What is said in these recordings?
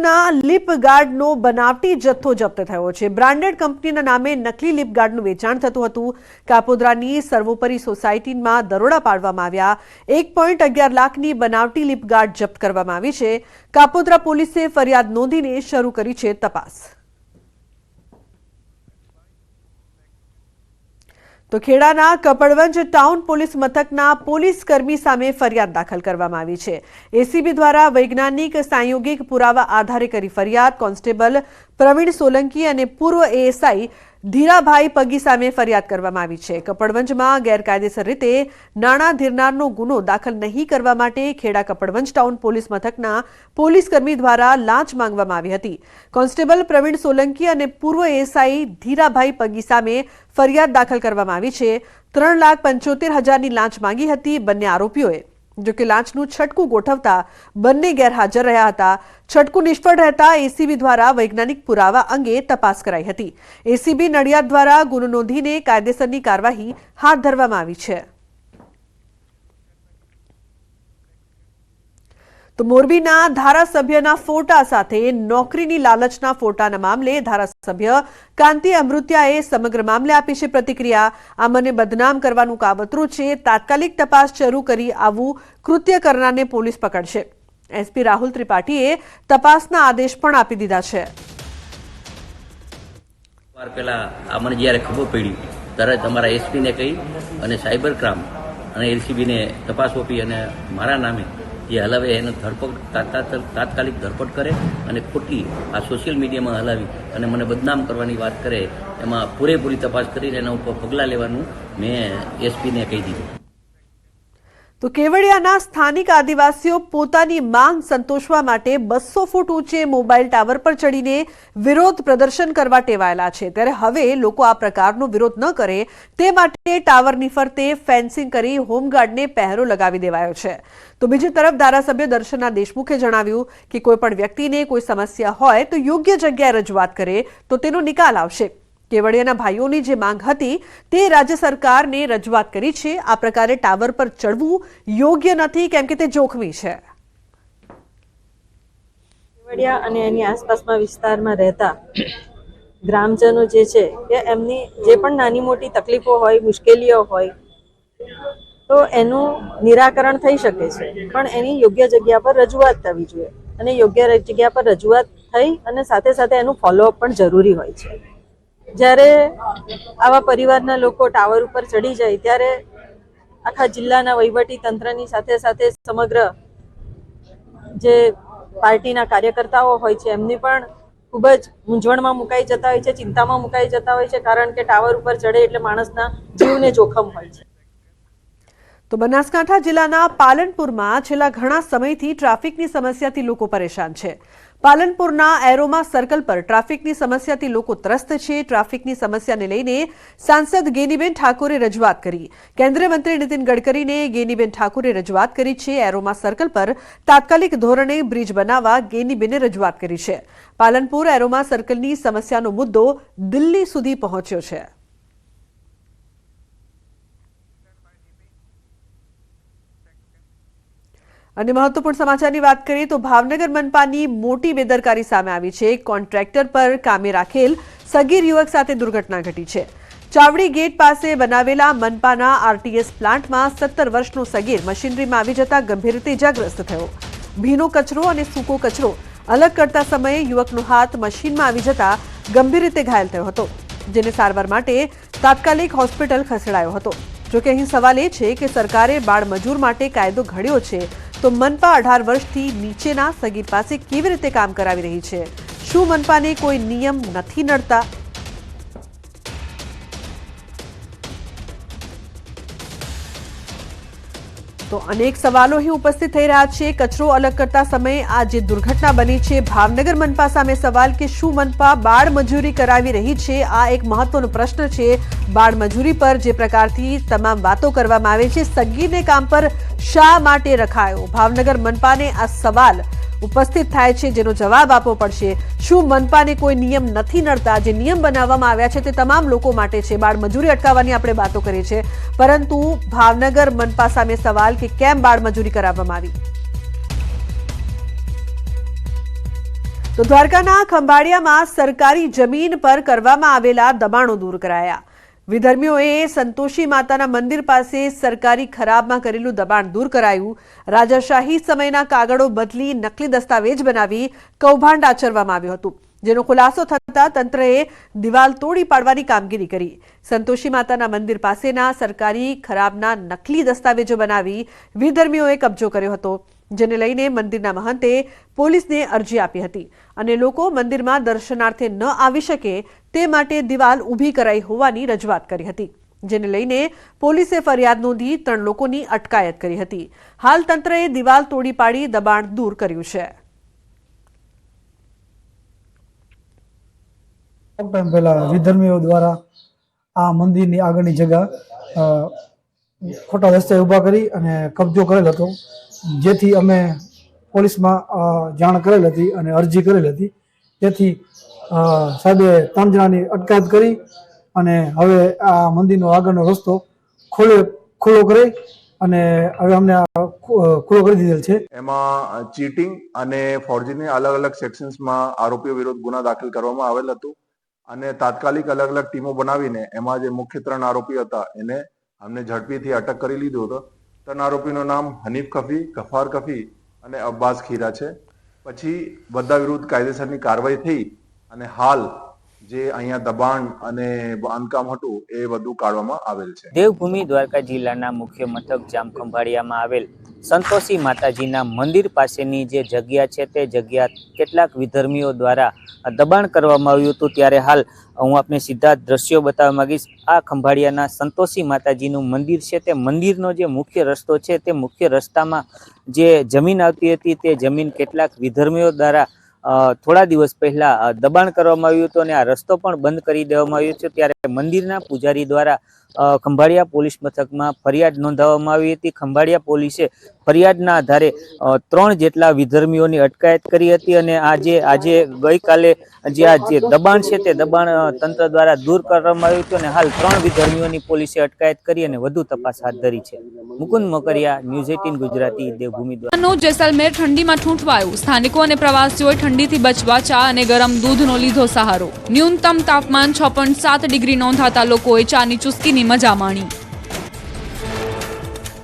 સુરતના લિપ ગાર્ડનો બનાવટી જથ્થો જપ્ત થયો છે. બ્રાન્ડેડ કંપનીના નામે નકલી લિપ ગાર્ડનું વેચાણ થતું હતું. કાપોદ્રાની સર્વોપરી સોસાયટીમાં દરોડા પાડવામાં આવ્યા. એક પોઈન્ટ અગિયાર લાખની બનાવટી લિપ ગાર્ડ જપ્ત કરવામાં આવી છે. કાપોદ્રા પોલીસે ફરિયાદ નોંધીને શરૂ કરી છે તપાસ. તો ખેડાના કપડવંજ ટાઉન પોલીસ મથકના પોલીસ કર્મી સામે ફરિયાદ દાખલ કરવામાં આવી છે. એસીબી દ્વારા વૈજ્ઞાનિક સાંયોગિક પુરાવા આધારે કરી ફરિયાદ. કોન્સ્ટેબલ પ્રવીણ સોલંકી અને પૂર્વ એએસઆઈ ધીરાભાઈ પગી સામે ફરિયાદ કરવામાં આવી છે. કપડવંજમાં ગેરકાયદેસર રીતે નાણાં ધીરનારનો ગુનો દાખલ નહીં કરવા માટે ખેડા કપડવંજ ટાઉન પોલીસ મથકના પોલીસકર્મી દ્વારા લાંચ માંગવામાં આવી હતી. કોન્સ્ટેબલ પ્રવીણ સોલંકી અને પૂર્વ એસઆઈ ધીરાભાઈ પગી સામે ફરિયાદ દાખલ કરવામાં આવી છે. ત્રણ લાખ પંચોતેર હજારની લાંચ માંગી હતી બંને આરોપીઓએ. જો કે લાંચનું છટકું ગોઠવતા બંને ગેરહાજર રહ્યા હતા. છટકું નિષ્ફળ રહેતા એસીબી દ્વારા વૈજ્ઞાનિક પુરાવા અંગે તપાસ કરાઈ હતી. એસીબી નડિયાદ દ્વારા ગુનો નોંધીને કાયદેસરની કાર્યવાહી હાથ ધરવામાં આવી છે. તો મોરબીના ધારાસભ્યના ફોટા સાથે નોકરીની લાલચના ફોટાના મામલે ધારાસભ્ય કાંતિ અમૃત્યાએ સમગ્ર મામલે આપી છે પ્રતિક્રિયા. આ મને બદનામ કરવાનું કાવતરું છે. તાત્કાલિક તપાસ શરૂ કરી આવું કૃત્ય કરનારને પોલીસ પકડશે. એસપી રાહુલ ત્રિપાઠીએ તપાસના આદેશ પણ આપી દીધા છે. તરત અમારા એસપીને કહી અને સાયબર ક્રાઇમ અને એલસીબીને તપાસ સોંપી અને મારા નામે જે હલાવે, એને ધરપકડ તાત્કાલિક ધરપકડ કરે અને ખોટી આ સોશિયલ મીડિયામાં હલાવી અને મને બદનામ કરવાની વાત કરે, એમાં પૂરેપૂરી તપાસ કરીને એના ઉપર પગલાં લેવાનું મેં એસપીને કહી દીધું. તો કેવડિયાના સ્થાનિક આદિવાસીઓ પોતાની માંગ સંતોષવા માટે બસો ફૂટ ઊંચે મોબાઈલ ટાવર પર ચડીને વિરોધ પ્રદર્શન કરવા ટેવાયેલા છે. ત્યારે હવે લોકો આ પ્રકારનો વિરોધ ન કરે તે માટે ટાવરની ફરતે ફેન્સિંગ કરી હોમગાર્ડને પહેરો લગાવી દેવાયો છે. તો બીજી તરફ ધારાસભ્ય દર્શના દેશમુખે જણાવ્યું કે કોઈપણ વ્યક્તિને કોઈ સમસ્યા હોય તો યોગ્ય જગ્યાએ રજૂઆત કરે તો તેનો નિકાલ આવશે. કેવડિયાના ભાઈઓની જે માંગ હતી તે રાજ્ય સરકારને રજૂઆત કરી છે. આ પ્રકારે ટાવર પર ચડવું યોગ્ય નથી, કેમ કે તે જોખમી છે. કેવડિયા અને એની આસપાસના વિસ્તારમાં રહેતા ગ્રામજનો જે છે કે એમની જે પણ નાની મોટી તકલીફો હોય, મુશ્કેલીઓ હોય, તો એનું નિરાકરણ થઈ શકે છે. પણ એની યોગ્ય જગ્યા પર રજૂઆત થવી જોઈએ અને યોગ્ય જગ્યા પર રજૂઆત થઈ અને સાથે સાથે એનું ફોલોઅપ પણ જરૂરી હોય છે. જ્યારે આવા પરિવારના લોકો ટાવર ઉપર ચડી જાય, ત્યારે આખા જિલ્લાના વહીવટી તંત્રની સાથે સાથે સમગ્ર જે પાર્ટીના કાર્યકર્તાઓ હોય છે, એમની પણ ખૂબ જ મૂંઝવણમાં મુકાઈ જતા હોય છે, ચિંતામાં મુકાઈ જતા હોય છે, કારણ કે ટાવર ઉપર ચડે એટલે માણસના જીવને જોખમ હોય છે. તો બનાસકાંઠા જિલ્લાના પાલનપુરમાં છેલ્લા ઘણા સમયથી ટ્રાફિકની સમસ્યાથી લોકો પરેશાન છે. પાલનપુરના એરોમા સર્કલ પર ટ્રાફિકની સમસ્યાથી લોકો ત્રસ્ત છે. ટ્રાફિકની સમસ્યાને લઈને સાંસદ ગેનીબેન ઠાકોરે રજૂઆત કરી. કેન્દ્રીય મંત્રી નીતિન ગડકરીને ગેનીબેન ઠાકોરે રજૂઆત કરી છે. એરોમા સર્કલ પર તાત્કાલિક ધોરણે બ્રિજ બનાવવા ગેનીબેને રજૂઆત કરી છે. પાલનપુર એરોમા સર્કલની સમસ્યાનો મુદ્દો દિલ્હી સુધી પહોંચ્યો છે. અને મહત્વપૂર્ણ સમાચારની વાત કરીએ તો ભાવનગર મનપાની મોટી બેદરકારી સામે આવી છે. કોન્ટ્રાક્ટર પર કામે રાખેલ સગીર યુવક સાથે દુર્ઘટના ઘટી છે. ચાવડી ગેટ પાસે બનાવેલા મનપાના આરટીએસ પ્લાન્ટમાં સત્તર વર્ષનો સગીર મશીનરીમાં આવી જતા ગંભીર રીતે ઇજાગ્રસ્ત થયો. ભીનો કચરો અને સૂકો કચરો અલગ કરતા સમયે યુવકનો હાથ મશીનમાં આવી જતા ગંભીર રીતે ઘાયલ થયો હતો, જેને સારવાર માટે તાત્કાલિક હોસ્પિટલ ખસેડાયો હતો. જોકે અહીં સવાલ એ છે કે સરકારે બાળ મજૂર માટે કાયદો ઘડ્યો છે તો મનપા અઢાર વર્ષથી નીચેના સગીર પાસે કેવી રીતે કામ કરાવી રહી છે? શું મનપાને કોઈ નિયમ નથી નડતા? તો અનેક સવાલો અહીં ઉપસ્થિત થઈ રહ્યા છે. કચરો અલગ કરતા સમયે આ જે દુર્ઘટના બની છે, ભાવનગર મનપા સામે સવાલ કે શું મનપા બાળ મજૂરી કરાવી રહી છે? આ એક મહત્વનો પ્રશ્ન છે. બાળ મજૂરી પર જે પ્રકારથી તમામ વાતો કરવામાં આવે છે સગીરને કામ પર શા માટે રખાયો? ભાવનગર મનપાને આ સવાલ ઉપસ્થિત થાય છે, જેનો જવાબ આપવો પડશે. શું મનપાને કોઈ નિયમ નથી નડતા? જે નિયમ બનાવવામાં આવ્યા છે તે તમામ લોકો માટે છે. બાળ મજૂરી અટકાવવાની આપણે વાતો કરી છે. પરંતુ ભાવનગર મનપા સામે સવાલ કે કેમ બાળ મજૂરી કરાવવામાં આવી? તો દ્વારકાના ખંભાળિયામાં સરકારી જમીન પર કરવામાં આવેલા દબાણો દૂર કરાયા. વિધર્મીઓએ સંતોષી માતાના મંદિર પાસે સરકારી ખરાબમાં કરેલું દબાણ દૂર કરાયું. રાજાશાહી સમયના કાગળો બદલી નકલી દસ્તાવેજ બનાવી કૌભાંડ આચરવામાં આવ્યું હતું. જેનો ખુલાસો થતા તંત્રએ દિવાલ તોડી પાડવાની કામગીરી કરી. સંતોષી માતાના મંદિર પાસેના સરકારી ખરાબના નકલી દસ્તાવેજો બનાવી વિધર્મીઓએ કબજો કર્યો હતો, જેને લઈને મંદિરના મહંતે પોલીસને અરજી આપી હતી. અને લોકો મંદિરમાં દર્શનાર્થે ન આવી શકે તે માટે દિવાલ ઊભી કરાઈ હોવાની રજૂઆત કરી હતી, જેને લઈને પોલીસે ફરિયાદ નોંધી ત્રણ લોકોની અટકાયત કરી હતી. હાલ તંત્રએ દિવાલ તોડી પાડી દબાણ દૂર કર્યું છે. દ્વારા આ મંદિરની આગળની જગ્યા ખોટા રસ્તે ઊભા કરી અને કબજો કરેલ હતો, જેથી અમે પોલીસમાં જાણ કરેલ હતી અને અરજી કરેલ હતી. તેથી સાહેબે ત્રણ જણાની અટકાયત કરી અને હવે આ મંદિરનો આગળનો રસ્તો ખોલે ખુલ્લો કરી અને હવે અમને ખુલ્લો કરી દીધેલ છે. એમાં ચીટિંગ અને ફોર્જરીની અલગ અલગ સેક્શન્સમાં આરોપીઓ વિરુદ્ધ ગુના દાખલ કરવામાં આવેલ હતું અને તાત્કાલિક અલગ અલગ ટીમો બનાવીને એમાં જે મુખ્ય ત્રણ આરોપી હતા એને અમને ઝડપીથી અટક કરી લીધો હતો. ત્રણ આરોપીનું નામ હનીફ કફી ગફાર કફી અને અબ્બાસ ખીરા છે. પછી બધા વિરુદ્ધ કાયદેસરની કાર્યવાહી થઈ અને હાલ જે અહીંયા દબાણ અને બાંધકામ હતું એ બધું કાઢવામાં આવેલ છે. દેવભૂમિ દ્વારકા જિલ્લાના મુખ્ય મથક જામખંભાળિયામાં આવેલ સંતોષી માતાજીના મંદિર પાસેની જે જગ્યા છે તે જગ્યા કેટલાક વિધર્મીઓ દ્વારા દબાણ કરવામાં આવ્યું હતું. ત્યારે હાલ હું આપને સીધા દ્રશ્યો બતાવવા માંગીશ. આ ખંભાળિયાના સંતોષી માતાજીનું મંદિર છે તે મંદિરનો જે મુખ્ય રસ્તો છે તે મુખ્ય રસ્તામાં જે જમીન આવતી હતી તે જમીન કેટલાક વિધર્મીઓ દ્વારા થોડા દિવસ પહેલા દબાણ કરવામાં આવ્યું હતું અને આ રસ્તો પણ બંધ કરી દેવામાં આવ્યો છે. ત્યારે મંદિરના પૂજારી દ્વારા ખંભાળિયા પોલીસ મથકમાં ફરિયાદ નોંધાવવામાં આવી હતી. ખંભાળિયા પોલીસે ફરિયાદના આધારે ત્રણ જેટલા વિધર્મીઓની અટકાયત કરી હતી અને આજે આજે ગઈકાલે જે આ જે દબાણ છે તે દબાણ તંત્ર દ્વારા દૂર કરવામાં આવ્યું હતું અને હાલ ત્રણ વિધર્મીઓની પોલીસે અટકાયત કરી અને વધુ તપાસ હાથ ધરી છે. મુકુંદ મોકરિયા, ન્યૂઝ એટીન, ગુજરાતી, દેવભૂમિ દ્વારા. જેસલમેર ઠંડીમાં ઠૂંઠવાયું. સ્થાનિકો અને પ્રવાસીઓએ ઠંડીથી બચવા ચા અને ગરમ દૂધનો લીધો સહારો. ન્યૂનતમ તાપમાન છ સાત ડિગ્રી નોંધાતા લોકોએ ચાની ચુસ્કીની મજા માણી.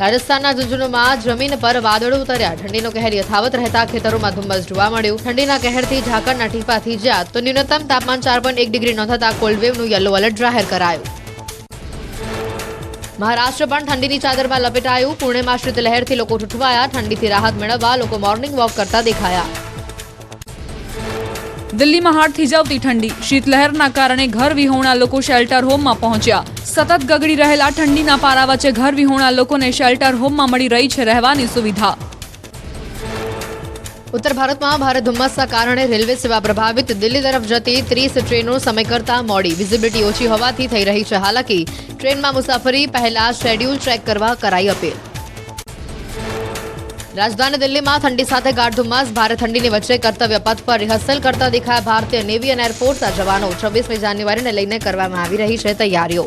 રાજસ્થાનના ઝુંઝુનુમાં જમીન પર વાદળો ઉતર્યા. ઠંડીનો કહેર યથાવત રહેતા ખેતરોમાં ધુમ્મસ જોવા મળ્યું. ઠંડીના કહેરથી ઝાકળના ટીપાથી થીજ્યા તો ન્યૂનતમ તાપમાન ચાર પોઈન્ટ એક ડિગ્રી નોંધાતા કોલ્ડવેવનું યલો એલર્ટ જાહેર કરાયું. મહારાષ્ટ્ર પણ ઠંડીની ચાદરમાં લપેટાયું. પુણેમાં શીતલહેરથી લોકો ઠૂઠવાયા. ઠંડીથી રાહત મેળવવા લોકો મોર્નિંગ વોક કરતા દેખાયા. દિલ્હીમાં હાડ થીજાવતી ઠંડી. શીતલહેરના કારણે ઘર વિહોણા લોકો શેલ્ટર હોમમાં પહોંચ્યા. સતત ગગડી રહેલા ઠંડીના પારા વચ્ચે ઘર વિહોણા લોકોને શેલ્ટર હોમમાં મળી રહી છે રહેવાની સુવિધા. ઉત્તર ભારતમાં ભારે ધુમ્મસના કારણે રેલવે સેવા પ્રભાવિત. દિલ્હી તરફ જતી ત્રીસ ટ્રેનો સમય કરતા મોડી. વિઝિબિલિટી ઓછી હોવાથી થઈ રહી છે હાલાકી. ટ્રેનમાં મુસાફરી પહેલા શેડ્યુલ ચેક કરવા કરાઈ અપીલ. રાજધાની દિલ્હીમાં ઠંડી સાથે ગાઢ ધુમ્મસ ભારે ઠંડીની વચ્ચે કર્તવ્ય પથ પર રિહર્સલ કરતા દેખાયા ભારતીય નેવી અને એરફોર્સના જવાનો. છવ્વીસમી જાન્યુઆરીને લઈને કરવામાં આવી રહી છે તૈયારીઓ.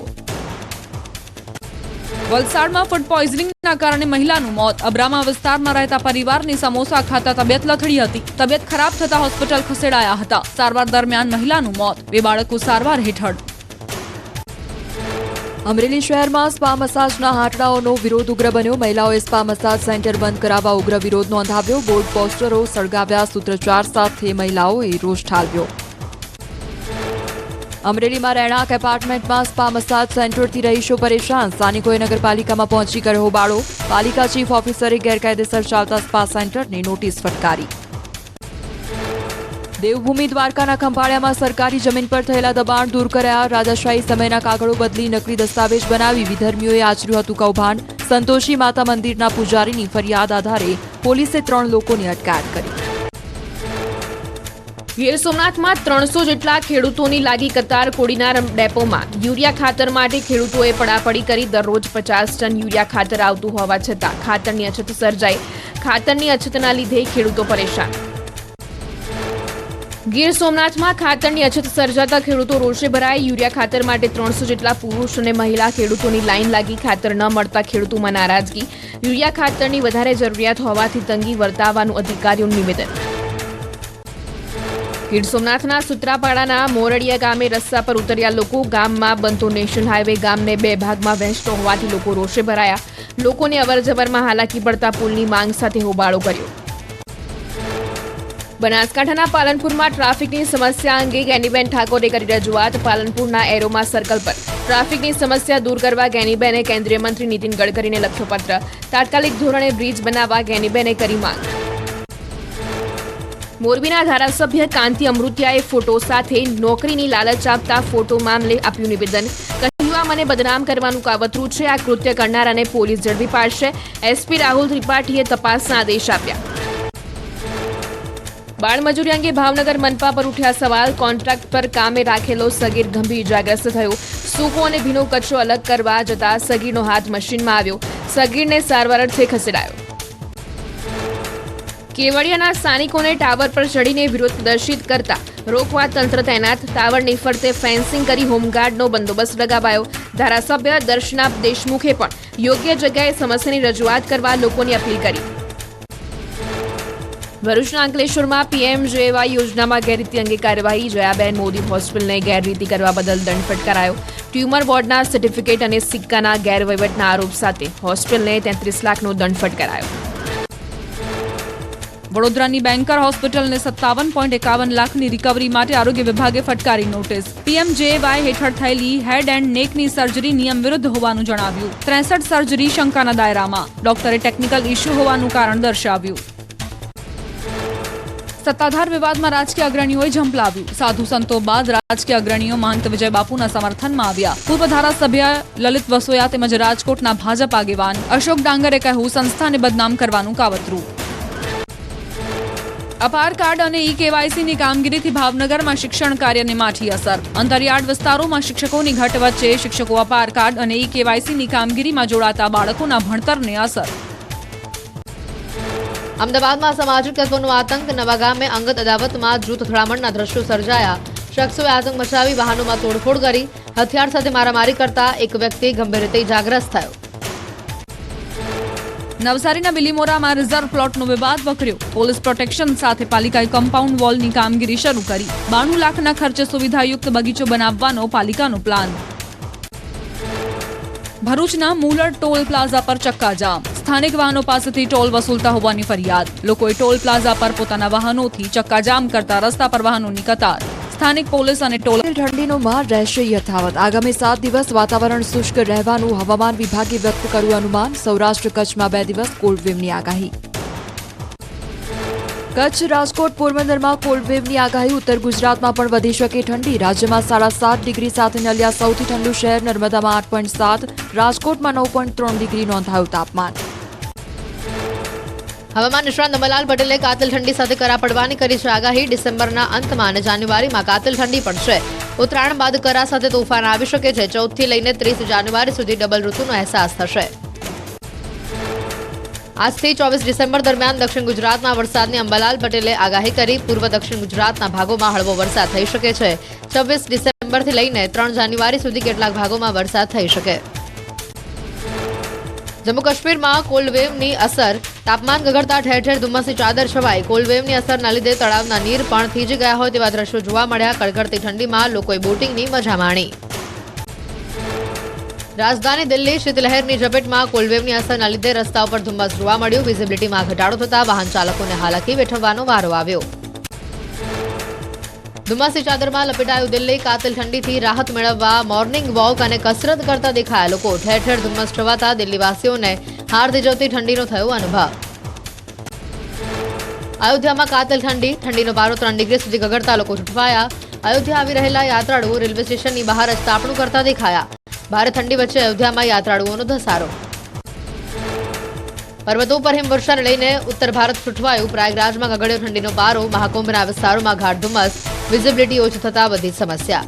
વલસાડમાં ફૂડ પોઈઝનિંગના કારણે મહિલાનું મોત. અબ્રામા વિસ્તારમાં રહેતા પરિવારની સમોસા ખાતા તબિયત લથડી હતી. તબિયત ખરાબ થતા હોસ્પિટલ ખસેડાયા હતા. સારવાર દરમિયાન મહિલાનું મોત. બે બાળકો સારવાર હેઠળ. અમરેલી શહેરમાં સ્પા મસાજના હાટડાઓનો વિરોધ ઉગ્ર બન્યો. મહિલાઓએ સ્પા મસાજ સેન્ટર બંધ કરાવવા ઉગ્ર વિરોધ નોંધાવ્યો. બોર્ડ પોસ્ટરો સળગાવ્યા સૂત્રચાર સાથે મહિલાઓએ રોષ ઠાલવ્યો. અમરેલીમાં રહેણાંક એપાર્ટમેન્ટમાં સ્પા મસાજ સેન્ટરથી રહીશો પરેશાન. સ્થાનિકોએ નગરપાલિકામાં પહોંચી કર્યો હોબાળો. પાલિકા ચીફ ઓફિસરે ગેરકાયદેસર ચાલતા સ્પા સેન્ટરને નોટિસ ફટકારી. દેવભૂમિ દ્વારકાના ખંભાળિયામાં સરકારી જમીન પર થયેલા દબાણ દૂર કર્યા. રાજાશાહી સમયના કાગળો બદલી નકલી દસ્તાવેજ બનાવી વિધર્મીઓએ આચર્યું હતું કૌભાંડ. સંતોષી માતા મંદિરના પૂજારીની ફરિયાદ આધારે પોલીસે ત્રણ લોકોની અટકાયત કરી. ગીર સોમનાથમાં ત્રણસો જેટલા ખેડૂતોની લાગી કતાર કોડીનાર ડેપોમાં. યુરિયા ખાતર માટે ખેડૂતોએ પડાપડી કરી દરરોજ પચાસ ટન યુરિયા ખાતર આવતું હોવા છતાં ખાતરની અછત સર્જાઈ. ખાતરની અછતના લીધે ખેડૂતો પરેશાન. ગીર સોમનાથમાં ખાતરની અછત સર્જાતા ખેડૂતો રોષે ભરાય. યુરિયા ખાતર માટે ત્રણસો જેટલા પુરુષ અને મહિલા ખેડૂતોની લાઇન લાગી. ખાતર ન મળતા ખેડૂતોમાં નારાજગી. યુરિયા ખાતરની વધારે જરૂરિયાત હોવાથી તંગી વર્તાવવાનું અધિકારીઓનું નિવેદન. ગીર સોમનાથના સુત્રાપાડાના મોરડિયા ગામે રસ્તા પર ઉતર્યા લોકો. ગામમાં બનતો નેશનલ હાઈવે ગામને બે ભાગમાં વહેંચતો હોવાથી લોકો રોષે ભરાયા. લોકોને અવરજવરમાં હાલાકી પડતા પુલની માંગ સાથે હોબાળો કર્યો. બનાસકાંઠાના પાલનપુરમાં ટ્રાફિકની સમસ્યા અંગે ગેનીબેન ઠાકોરે કરી રજૂઆત. પાલનપુરના એરોમા સર્કલ પર ટ્રાફિકની સમસ્યા દૂર કરવા ગેનીબેને કેન્દ્રીય મંત્રી નીતિન ગડકરીને લખ્યો પત્ર તાત્કાલિક ધોરણે બ્રિજ બનાવવા ગેનીબેને કરી માંગ. મોરબીના ધારાસભ્ય કાંતિ અમૃતિયાએ ફોટો સાથે નોકરીની લાલચ આપતા ફોટો મામલે આપ્યું નિવેદન. કહ્યું મને બદનામ કરવાનું કાવતરું છે. આ કૃત્ય કરનારાને પોલીસ ઝડપી પાડશે. એસપી રાહુલ ત્રિપાઠીએ તપાસના આદેશ આપ્યા. બાળમજૂરી અંગે ભાવનગર મનપા પર ઉઠ્યા સવાલ, કોન્ટ્રાક્ટ પર કામે રાખેલો સગીર ગંભીર ઇજાગ્રસ્ત થયો. સૂકો અને ભીનો કચરો અલગ કરવા જતા સગીરનો હાથ મશીનમાં આવ્યો. સગીરને સારવાર અર્થે ખસેડાયો. કેવડિયાના સ્થાનિકોને ટાવર પર ચડીને વિરોધ પ્રદર્શિત કરતા રોકવા તંત્ર તૈનાત, ટાવરની ફરતે ફેન્સિંગ કરી હોમગાર્ડનો બંદોબસ્ત લગાવાયો. ધારાસભ્ય દર્શના દેશમુખે પણ યોગ્ય જગ્યાએ સમસ્યાની રજૂઆત કરવા લોકોની અપીલ કરી. ભરૂચના અંકલેશ્વરમાં પીએમજેવાય યોજનામાં ગેરરીતિ અંગે કાર્યવાહી. જયાબેન મોદી હોસ્પિટલને ગેરરીતિ કરવા બદલ દંડ ફટકારાયો. ટ્યુમર બોર્ડના સર્ટિફિકેટ અને સિક્કાના ગેરવહીવટના આરોપ સાથે હોસ્પિટલને તેત્રીસ લાખનો દંડ ફટકારાયો. વડોદરાની બેન્કર હોસ્પિટલને સત્તાવન પોઈન્ટ એકાવન લાખની રિકવરી માટે આરોગ્ય વિભાગે ફટકારી નોટિસ. પીએમ જેવાય હેઠળ થયેલી હેડ એન્ડ નેકની સર્જરી નિયમ વિરુદ્ધ હોવાનું જણાવ્યું. ત્રેસઠ સર્જરી શંકાના દાયરામાં. ડોક્ટરે ટેકનિકલ ઇસ્યુ હોવાનું કારણ દર્શાવ્યું. સત્તાધાર વિવાદમાં રાજકીય અગ્રણીઓએ ઝંપલાવ્યું. સાધુ સંતો બાદ રાજકીય અગ્રણીઓ મહંત વિજય બાપુના સમર્થનમાં આવ્યા. પૂર્વ ધારાસભ્ય લલિત વસોયા તેમજ રાજકોટના ભાજપ આગેવાન અશોક ડાંગરે કહ્યું, સંસ્થાને બદનામ કરવાનું કાવતરું. અપાર કાર્ડ અને ઈ કેવાયસીની કામગીરીથી ભાવનગરમાં શિક્ષણ કાર્યને માઠી અસર. અંતરિયાળ વિસ્તારોમાં શિક્ષકોની ઘટ વચ્ચે શિક્ષકો અપાર કાર્ડ અને ઈ કેવાયસીની કામગીરીમાં જોડાતા બાળકોના ભણતરને અસર. અમદાવાદમાં સામાજિક તત્વોનો આતંક, નવા ગામે અંગત અદાવતમાં જૂથ અથડામણના દ્રશ્યો સર્જાયા. શખ્સોએ આતંક મચાવી વાહનોમાં તોડફોડ કરી, હથિયાર સાથે મારામારી કરતા એક વ્યક્તિ ગંભીર રીતે ઇજાગ્રસ્ત થયો. નવસારીના બિલીમોરામાં રિઝર્વ પ્લોટનો વિવાદ વકર્યો. પોલીસ પ્રોટેક્શન સાથે પાલિકાએ કમ્પાઉન્ડ વોલની કામગીરી શરૂ કરી. બાણું લાખના ખર્ચે સુવિધાયુક્ત બગીચો બનાવવાનો પાલિકાનો પ્લાન. ભરૂચના મુલર ટોલ પ્લાઝા પર ચક્કાજામ. સ્થાનિક વાહનો પાસેથી ટોલ વસૂલતા હોવાની ફરિયાદ. લોકોએ ટોલ પ્લાઝા પર પોતાના વાહનોથી ચક્કાજામ કરતા રસ્તા પર વાહનોની કતાર. સ્થાનિક પોલીસ અને ટોલ ઠંડીનો માર રહેશે યથાવત. આગામી સાત દિવસ વાતાવરણ શુષ્ક રહેવાનું હવામાન વિભાગે વ્યક્ત કર્યું અનુમાન. સૌરાષ્ટ્ર કચ્છમાં બે દિવસ કોલ્ડવેવની આગાહી. કચ્છ રાજકોટ પોરબંદરમાં કોલ્ડવેવની આગાહી. ઉત્તર ગુજરાતમાં પણ વધી શકે ઠંડી. રાજ્યમાં સાડા સાત ડિગ્રી સાથે નલિયા સૌથી ઠંડુ શહેર નર્મદામાં આઠ પોઈન્ટ સાત, રાજકોટમાં નવ પોઈન્ટ ત્રણ ડિગ્રી નોંધાયું તાપમાન. હવામાન નિષ્ણાત નમલાલ પટેલે કાતિલ ઠંડી સાથે કરા પડવાની કરી છે આગાહી. ડિસેમ્બરના અંતમાં અને જાન્યુઆરીમાં કાતિલ ઠંડી પડશે ઉત્તરાયણ બાદ કરા સાથે તોફાન આવી શકે છે. ચૌદથી લઈને ત્રીસ જાન્યુઆરી સુધી ડબલ ઋતુનો અહેસાસ થશે. આજથી ચોવીસ ડિસેમ્બર દરમિયાન દક્ષિણ ગુજરાતમાં વરસાદની અંબાલાલ પટેલે આગાહી કરી. પૂર્વ દક્ષિણ ગુજરાતના ભાગોમાં હળવો વરસાદ થઈ શકે છે. છવ્વીસ ડિસેમ્બરથી લઈને ત્રણ જાન્યુઆરી સુધી કેટલાક ભાગોમાં વરસાદ થઈ શકે. જમ્મુ કાશ્મીરમાં કોલ્ડવેવની અસર. તાપમાન ગગડતા ઠેર ઠેર ધુમ્મસની ચાદર છવાઈ. કોલ્ડવેવની અસરના લીધે તળાવના નીર પણ થીજી ગયા હોય તેવા દ્રશ્યો જોવા મળ્યા. કડકડતી ઠંડીમાં લોકોએ બોટિંગની મજા માણી. રાજધાની દિલ્હી શીતલહેરની ઝપેટમાં કોલ્ડવેવની અસરના લીધે રસ્તા ઉપર ધુમ્મસ જોવા મળ્યું. વિઝિબિલિટીમાં ઘટાડો થતાં વાહન ચાલકોને હાલાકી વેઠવવાનો વારો આવ્યો. ધુમ્મસની ચાદરમાં લપેટાયું દિલ્હી કાતિલ ઠંડીથી રાહત મેળવવા મોર્નિંગ વોક અને કસરત કરતા દેખાયા લોકો. ઠેર ઠેર ધુમ્મસ છવાતા દિલ્હીવાસીઓને હાર થીજવતી ઠંડીનો થયો અનુભવ. અયોધ્યામાં કાતલ ઠંડી, ઠંડીનો પારો ત્રણ ડિગ્રી સુધી ગગડતા લોકો છૂટવાયા અયોધ્યા આવી રહેલા યાત્રાળુઓ રેલવે સ્ટેશનની બહાર જ તાપણું કરતા દેખાયા. ભારે ઠંડી વચ્ચે અયોધ્યામાં યાત્રાળુઓનો ધસારો. પર્વતો પર હિમવર્ષાને લઈને ઉત્તર ભારત છૂટવાયું. પ્રયાગરાજમાં ગગડ્યો ઠંડીનો પારો. મહાકુંભના વિસ્તારોમાં ગાઢ ધુમ્મસ. વિઝિબિલિટી ઓછી થતા વધી સમસ્યા.